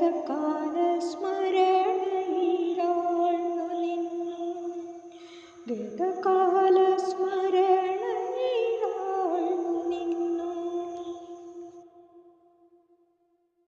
ഗതകാല സ്മരണയിലാഴ്ന്നു നിന്നു. ഗതകാല